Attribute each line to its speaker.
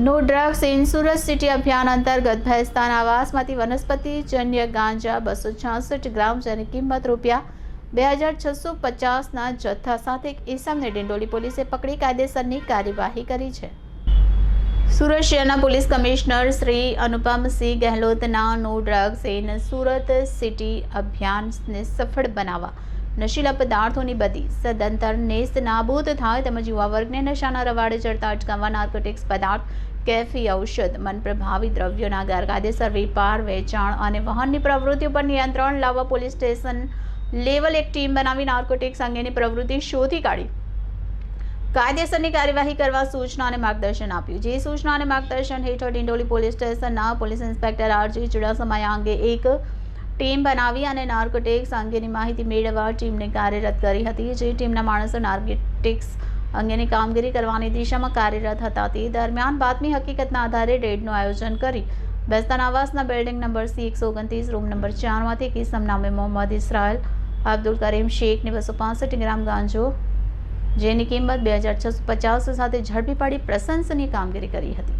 Speaker 1: નો drugs insurance city અભિયાન અંતર્ગત ભેસ્તાન આવાસમાંથી વનસ્પતિજન્ય ગાંજા બસો છાસઠ ગ્રામ જેની કિંમત રૂપિયા બે હજાર છસો પચાસના જથ્થા સાથે એક ઈસમને ડિંડોલી પોલીસે પકડી કાયદેસરની કાર્યવાહી કરી છે. સુરત શહેરના police commissioner Shri Anupamsingh ગહેલોતના no drugs in Surat city અભિયાનને સફળ બનાવવા નશીલા પદાર્થોની બધી. સદંતર નેસ્ત નાબૂદ થાય તેમજ યુવા વર્ગને નશાના રવાડે ચડતા અટકાવવા નાર્કોટિક્સ પદાર્થ, કેફી, ઔષધ મન પ્રભાવી દ્રવ્યોના ગેરકાયદેસર વેપાર, વેચાણ અને વહનની પ્રવૃત્તિઓ પર નિયંત્રણ લાવવા પોલીસ સ્ટેશન લેવલ એક ટીમ બનાવી નાર્કોટિક્સ અંગેની પ્રવૃત્તિ શોધી કાઢી. કાયદેસરની કાર્યવાહી કરવા સૂચના અને માર્ગદર્શન આપ્યું. જે સૂચના અને માર્ગદર્શન હેઠળ ડિંડોલી પોલીસ સ્ટેશનના પોલીસ ઇન્સ્પેક્ટર આરજી ચુડાસમાએ અંગે એક ટીમ બનાવી અને નાર્કોટિક્સ અંગેની માહિતી મેળવવા ટીમને કાર્યરત કરી હતી. જે ટીમના માણસો નાર્કોટિક્સ અંગેની કામગીરી કરવાની દિશામાં કાર્યરત હતા. તે દરમિયાન બાતમી હકીકતના આધારે રેડનું આયોજન કરી બેસ્તાન આવાસના બિલ્ડિંગ નંબર સી એકસો ઓગણત્રીસ, રૂમ નંબર ચારમાંથી કિસમ નામે મોહમ્મદ ઇસરાયલ અબ્દુલ કરીમ શેખને બસો પાસઠ ગ્રામ ગાંજો, જેની કિંમત બે હજાર છસો પચાસ સાથે ઝડપી પાડી પ્રશંસનીય કામગીરી કરી હતી.